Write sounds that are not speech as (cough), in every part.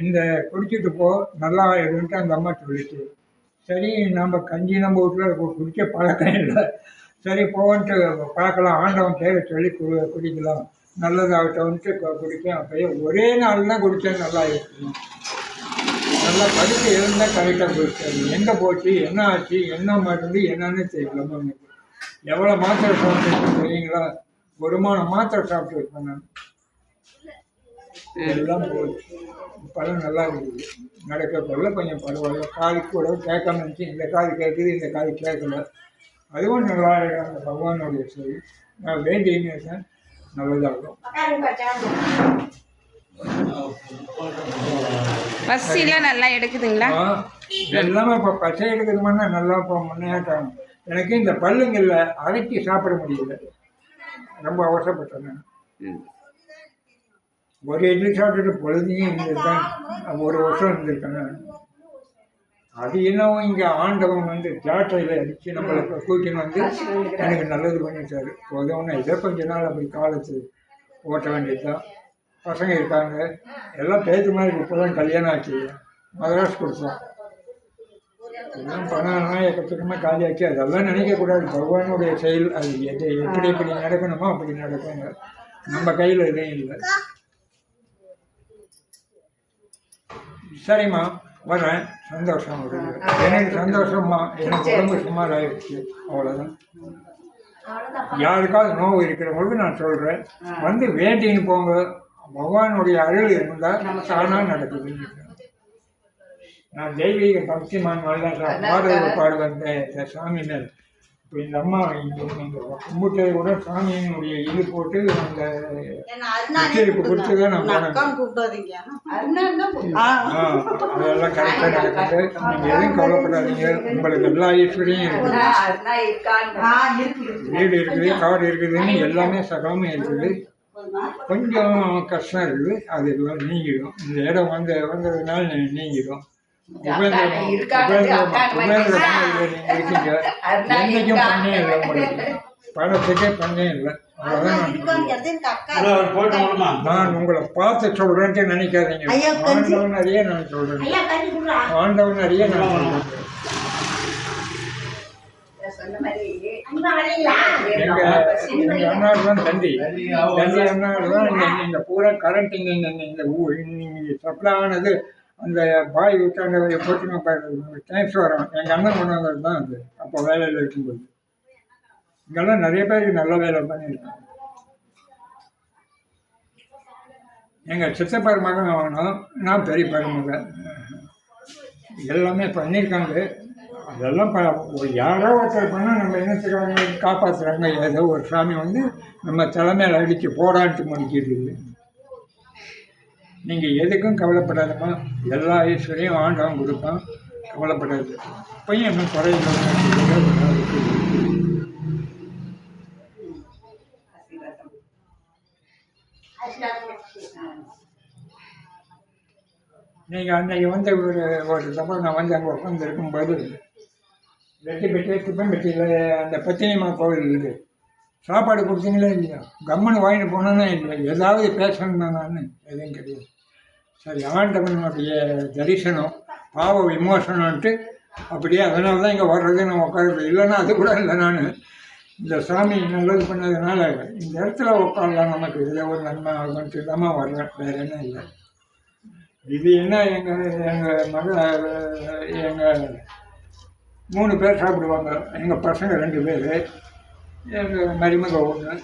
இந்த குடிச்சிட்டு போ நல்லா இருந்துட்டு அந்த அம்மா சொல்லிச்சு. சரி நம்ம கஞ்சி நம்ம வீட்டில் குடிக்க பழக்கம் இல்லை. சரி போவன்ட்டு பார்க்கலாம் ஆண்டவன் பேரை சொல்லி குடி குடிக்கலாம். நல்லதாகட்டோன்ட்டு கு- அப்படியே ஒரே நாள் தான் குடித்தேன் நல்லா இருக்கணும் நல்லா படிக்க இருந்தால் கரெக்டாக குடிச்சாரு எங்கே போச்சு என்ன ஆச்சு என்ன மருந்து என்னன்னு தெரியல எவ்வளோ மாத்திரை சாப்பிட்டு தெரியுங்களா? ஒரு மாதம் மாத்திரை சாப்பிட்டு இருப்பேன் நான். எல்லாம் போச்சு. இப்போல்லாம் நல்லா இருக்குது நடக்க கொள்ள கொஞ்சம் பரவாயில்ல. காது கூட கேட்காம இருந்துச்சு. இந்த காது கேட்குது இந்த காது கேட்கல. அதுவும் நல்லா இருக்கும் பகவானுடைய சரி. நான் இருக்கேன் நல்லதாகும். பஸ்ஸிலாம் நல்லா எடுக்குதுங்களா? எல்லாமே இப்போ பச்சை எடுக்கிறதுமானா நல்லா இப்போ முன்னேற்றம். எனக்கு இந்த பல்லுங்களில் அரைச்சி சாப்பிட முடியல. ரொம்ப அவசரப்பட்டேன் நான். ஒரு இட்லி சாப்பிட்டுட்டு பொழுதையும் இருந்திருக்கேன். ஒரு வருஷம் இருந்திருக்கேன். அது என்னவோ இங்கே ஆண்டவன் வந்து தியேட்டரில் அடித்து நம்மளை கூட்டின்னு வந்து எனக்கு நல்லது பண்ணிட்டாரு. உதவுன இதை கொஞ்ச நாள் அப்படி காலத்து ஓட்ட வேண்டியதுதான். பசங்க இருக்காங்க. எல்லாம் பேத்து மாதிரி இப்போ தான் கல்யாணம் ஆச்சு. மதராஸ் கொடுத்தோம். எல்லாம் பணம்லாம் எக்கச்சக்கமாக காலியாச்சு. அதெல்லாம் நினைக்கக்கூடாது பகவானுடைய செயல். அது எது எப்படி எப்படி நடக்கணுமோ அப்படி நடக்குங்க நம்ம கையில் எதுவும் இல்லை. சரிம்மா வரேன் சந்தோஷம் எனக்கு சந்தோஷமா எனக்கு உடம்பு சுமாராகிடுச்சு அவ்வளோதான் யாருக்காவது நோவு இருக்கிறவங்களுக்கு நான் சொல்கிறேன் வந்து வேண்டின்னு போங்க. பகவானுடைய அருள் இருந்தால் தானாக நடக்குது. நான் தெய்வீக பக்திமான் தான் பாடல் பாடு வந்த இந்த சாமியினர். இப்போ இந்த அம்மா இங்கே நீங்கள் கும்பிட்டதை கூட சாமியினுடைய இது போட்டு அந்த உச்சரிப்பு கொடுத்து தான் நான் போனேன். ஆ, அதெல்லாம் கரெக்டாக நடக்குது. நீங்கள் எதுவும் கவலைப்படாதீங்க. உங்களுக்கு எல்லா ஐஸ்வர்யம் இருக்குது. வீடு இருக்குது காடு இருக்குதுன்னு எல்லாமே சகலமே இருக்குது. கொஞ்சம். கஷ்டம் இருக்குது. அது எல்லாம் நீங்கிடும். இந்த இடம் வந்து வந்ததுனால நீங்கிடும். என்றைக்கும் (laughs) பண்ணே இல்லை நான் உங்களை பார்த்து சொல்றேன்ட்டு நினைக்காதீங்க. ஆண்டவன் அறிய நான் சொல்றேன். ஆண்டவன் அறிய நான் சொல்றேன். எங்க அண்ணாடு தான் தந்தி. தந்தி அண்ணாடு தான். இந்த பூரா கரண்ட் இங்க இந்த சப்ளை ஆனது அந்த பாய் விட்டாண்ட போட்டு டைம்ஸ் வரும் எங்கள் அண்ணன் கொண்டாந்தது தான் அது. அப்போ வேலையில் இருக்கும்போது. இங்கெல்லாம் நிறைய பேருக்கு நல்ல வேலை பண்ணியிருக்காங்க. எங்கள் சித்தப்பார் மகன் ஆகணும் நான் பெரிய மகன் எல்லாமே பண்ணியிருக்காங்க. அதெல்லாம் ப ஒரு யாரோ ஒருத்தர் பண்ணால் நம்ம என்ன செய்வாங்க காப்பாற்றுறாங்க ஏதோ ஒரு சாமி வந்து நம்ம தலைமையில் அடித்து போராட்டு முடிக்கிறது நீங்கள் எதுக்கும் கவலைப்படாதம்மா. எல்லா ஐஸ்வர்யம் ஆண்டவன் கொடுப்பான். கவலைப்படாது. பையன் இன்னும் குறையில நீங்கள் அன்னைக்கு வந்து ஒரு ஒரு தப்பா நான் வந்து அங்கே உட்காந்து இருக்கும்போது வெட்டி பெட்டி திப்பம் பெட்டியில் அந்த பத்தினிமா கோவில் இருக்குது சாப்பாடு கொடுத்தீங்களே இல்லையா? கம்மன் வாங்கிட்டு போனோன்னே இல்லை ஏதாவது பேசணும் நான் எதுவும் கிடையாது. சரி ஆண்டவனுடைய தரிசனம் பாவ விமோசனம்ன்ட்டு அப்படியே அதனால தான் இங்கே வர்றது நான் உட்காருறது. இல்லைன்னா அது கூட இல்லை நான். இந்த சாமி நல்லது பண்ணதுனால இந்த இடத்துல உட்காரலாம் நமக்கு. இதில் ஒரு நன்மை ஆகும்ட்டு தான் வர்றேன். வேறு என்ன இல்லை. இது என்ன எங்கள் எங்கள் மக எங்கள் மூணு பேர் சாப்பிடுவாங்க. எங்கள் பசங்க ரெண்டு பேர். எங்கள் மருமக ஒன்று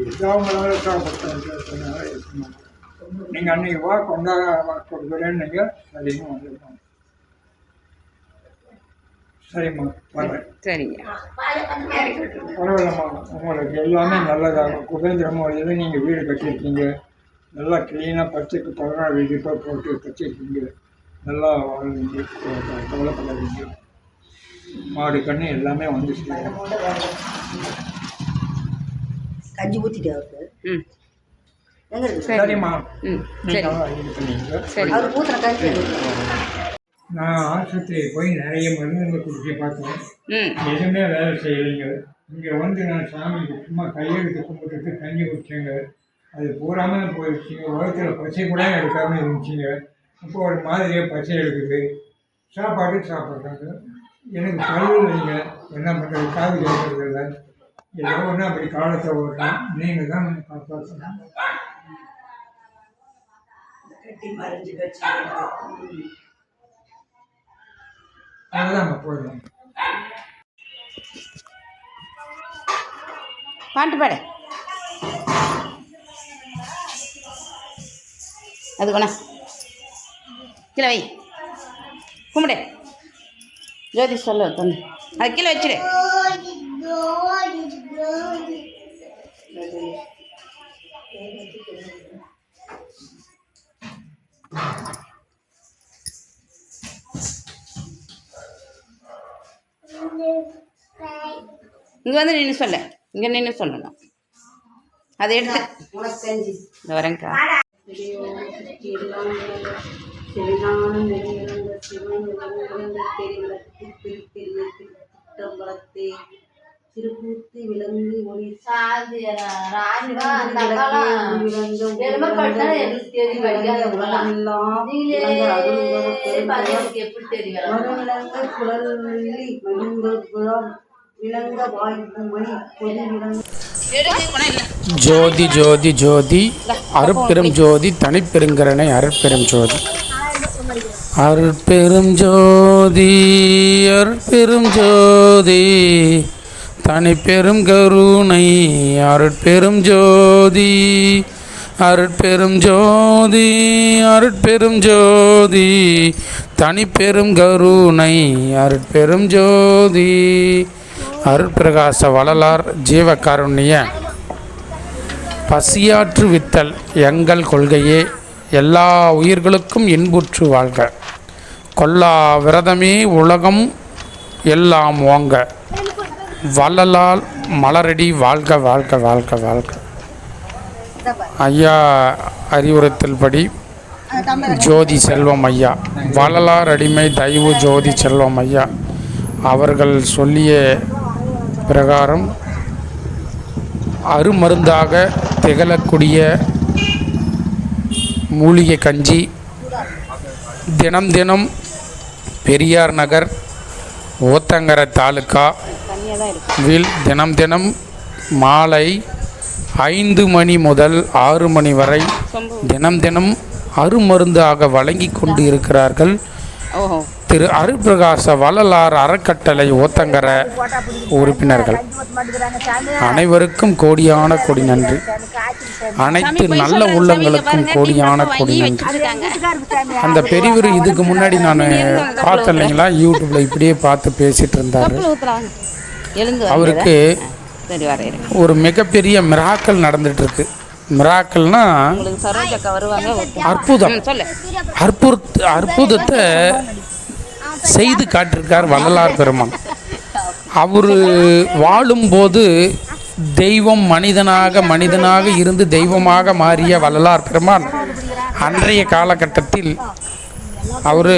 இது அவங்களால சாப்பிட்றதுனால இருக்கணும். நீங்கள் அன்றைக்கி வா கொண்டா கொடுக்குறேன்னு நீங்கள் சரிங்க வந்துருக்கோம். சரிம்மா வரேன் சரிங்க. பரவாயில்லம்மா உங்களுக்கு எல்லாமே நல்லதாகும் குபேந்திர மொழியில் நீங்கள் வீடு கட்டியிருக்கீங்க? நல்லா க்ளீனாக பத்துக்கு பதினாறு வீடு போட்டு கட்டியிருக்கீங்க நல்லா வாழ்வீங்க கவலைப்படாதீங்க. மாடு கண்ணு எல்லாமே வந்து சேரும். கஞ்சி ஊற்றிட்டு அவருக்கு. ம். சரிம்மா நான் ஆஸ்பத்திரி போய் நிறைய மருந்துகள் குடிச்சு பார்த்தேன். ம். எதுவுமே வேலை செய்யலைங்க. இங்கே வந்து நான் சாமிக்கு சும்மா கையெழுத்து கும்பிட்டுட்டு கஞ்சி குடிச்சேங்க. அது பூராமே போயிடுச்சுங்க. உலகத்தில் பசி கூட எடுக்காமல் இருந்துச்சுங்க. இப்போ ஒரு மாதிரியாக பசி எடுக்குது. சாப்பாடு சாப்பிட்றாங்க. எனக்கு பல்லு இல்லைங்க. என்ன பண்ணுறது காது கேட்கறது இல்லை ஏதோ ஒன்று அப்படி காலத்தை ஓடுறேன். நீங்கள் தான் காப்பாற்றணும். கட்டி மறைஞ்சு வச்சு அதுதான் போதும். பாட்டு பாடு. அது கொணா. கீழே வை. கும்பிடு. ஜோதி சொல்ல தந்து அது கீழே வச்சிடு. இங்கே வந்து நின்று சொல்ல. இங்கே நின்று சொல்லணும். அதை எடுத்து. இந்த வரேங்க்கா செவினானும் நெறியிறந்த திருப்பூர்த்தி விளங்கி ஒளி மகிழ்ந்த ஜோதி ஜோதி ஜோதி அருட்பெரும் ஜோதி தனிப்பெருங்கரணை அருட்பெரும் ஜோதி. அருட்பெரும் ஜோதி அருட்பெரும் ஜோதி தனிப்பெரும் கருணை அருட்பெரும் ஜோதி அருட்பெரும் ஜோதி அருட்பெரும் ஜோதி தனிப்பெரும் கருணை அருட்பெரும் ஜோதி. அருட்பிரகாச வள்ளலார் ஜீவகாருண்ய பசியாற்று வித்தல் எங்கள் கொள்கையே. எல்லா உயிர்களுக்கும் இன்புற்று வாழ்க. கொல்லா விரதமே உலகம் எல்லாம் ஓங்க. வள்ளலால் மலரடி வாழ்க வாழ்க வாழ்க வாழ்க. ஐயா அறிவுறுத்தல்படி ஜோதி செல்வம் ஐயா. வள்ளலார் அடிமை தயவு ஜோதி செல்வம் ஐயா. அவர்கள் சொல்லிய பிரகாரம் அருமருந்தாக திகழக்கூடிய மூலிகை கஞ்சி. தினம் தினம் பெரியார் நகர் ஓத்தங்கர தாலுக்கா வில் தினம் தினம் மாலை ஐந்து மணி முதல் ஆறு மணி வரை தினம் தினம் அருமருந்தாக வழங்கி கொண்டு இருக்கிறார்கள் திரு அருட்பிரகாச வள்ளலார் அறக்கட்டளை ஓத்தங்கர உறுப்பினர்கள். அனைவருக்கும் கோடியான கொடி நன்றி. அனைத்து நல்ல உள்ளங்களுக்கும் கோடியான கொடி நன்றி. அந்த பெரியவர் இதுக்கு முன்னாடி நான் பார்த்தேன் இல்லைங்களா? யூடியூப்ல இப்படியே பார்த்து பேசிட்டு இருந்தாரு. அவருக்கு ஒரு மிகப்பெரிய மிராக்கள் நடந்துட்டு இருக்கு மிராக்கள்னா. அற்புதம். அற்புத அற்புதத்தை செய்து காட்டிருக்கார் வள்ளலார் பெருமான். அவர் வாழும்போது தெய்வம் மனிதனாக மனிதனாக இருந்து தெய்வமாக மாறிய வள்ளலார் பெருமான் அன்றைய காலகட்டத்தில் அவர்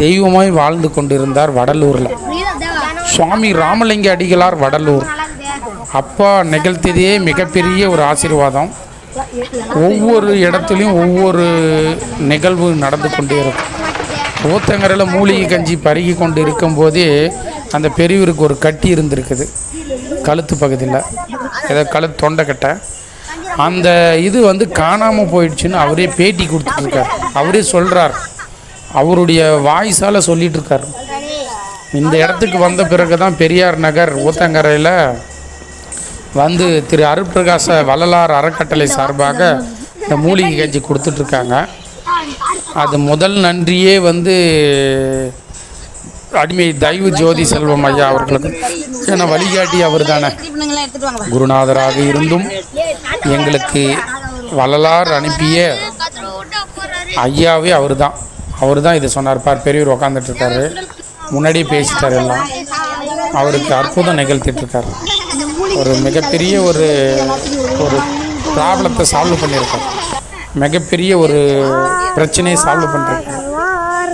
தெய்வமாய் வாழ்ந்து கொண்டிருந்தார் வடலூரில். சுவாமி ராமலிங்க அடிகளார் வடலூர். அப்பா நிகழ்த்தியதே மிகப்பெரிய ஒரு ஆசீர்வாதம். ஒவ்வொரு இடத்துலையும் ஒவ்வொரு நிகழ்வு நடந்து கொண்டே இருக்கும். ஊத்தங்கரையில் மூலிகை கஞ்சி பருகி கொண்டு இருக்கும்போதே அந்த பெரியவருக்கு ஒரு கட்டி இருந்திருக்குது. கழுத்து பகுதியில். ஏதோ கழுத்து தொண்டைக்கட்டை அந்த இது வந்து காணாமல் போயிடுச்சுன்னு அவரே பேட்டி கொடுத்துட்ருக்கார். அவரே சொல்கிறார் அவருடைய வாய்ஸால் சொல்லிகிட்ருக்கார் இந்த இடத்துக்கு வந்த பிறகு தான் பெரியார் நகர் ஊத்தங்கரையில் வந்து திரு அருட்பிரகாச வள்ளலார் அறக்கட்டளை சார்பாக இந்த மூலிகை கஞ்சி கொடுத்துட்ருக்காங்க. அது முதல் நன்றியே வந்து அடிமை தயவு ஜோதி செல்வம் ஐயா அவர்களுக்கு. ஏன்னா வழிகாட்டி அவர் தானே குருநாதராக இருந்தும் எங்களுக்கு வள்ளலார் அனுப்பிய ஐயாவே அவர் தான் அவர் தான் இதை சொன்னார். பார் பெரியவர் உக்காந்துட்டு இருக்காரு முன்னாடியே பேசிட்டார் எல்லாம். அவருக்கு அற்புதம் நிகழ்த்திட்டுருக்கார் ஒரு மிகப்பெரிய ஒரு ஒரு ப்ராப்ளத்தை சால்வ் பண்ணியிருக்கார். மிகப்பெரிய ஒரு பிரச்சனையை சால்வ் பண்ணுறேன்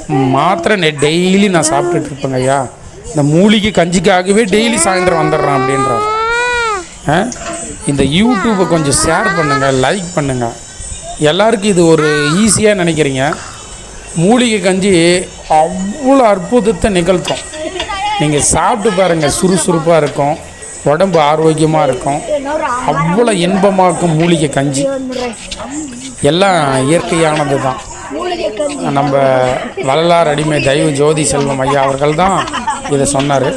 மாத்திரை நெ- டெய்லி நான் சாப்பிட்டுட்டு இருப்பேங்க ஐயா. இந்த மூலிகை கஞ்சிக்காகவே டெய்லி சாயந்தரம் வந்துடுறான் அப்படின்றார். இந்த யூடியூப்பை கொஞ்சம் ஷேர் பண்ணுங்கள் லைக் பண்ணுங்கள் எல்லாருக்கும் இது ஒரு ஈஸியாக நினைக்கிறீங்க. மூலிகை கஞ்சி அவ்வளோ அற்புதத்தை நிகழ்த்தும். நீங்கள் சாப்பிட்டு பாருங்கள் சுறுசுறுப்பாக இருக்கும். உடம்பு ஆரோக்கியமாக இருக்கும். அவ்வளோ இன்பமாக இருக்கும் மூலிகை கஞ்சி. எல்லாம் இயற்கையானது தான் நம்ம வள்ளலார் அடிமை தெய்வ ஜோதி செல்வம் ஐயா அவர்கள் தான் இதை சொன்னார்.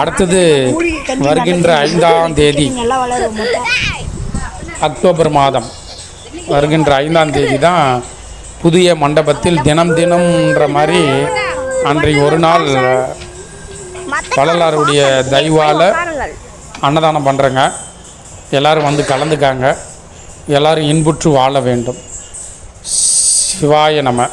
அடுத்தது வருகின்ற ஐந்தாம் தேதி அக்டோபர் மாதம். வருகின்ற ஐந்தாம் தேதி தான் புதிய மண்டபத்தில் தினம் தினம்ன்ற மாதிரி அன்றைக்கு ஒரு நாள் வள்ளலாருடைய தெய்வால அன்னதானம் பண்ணுறேங்க எல்லாரும் வந்து கலந்துக்காங்க. எல்லோரும் இன்புற்று வாழ வேண்டும். சிவாய நம.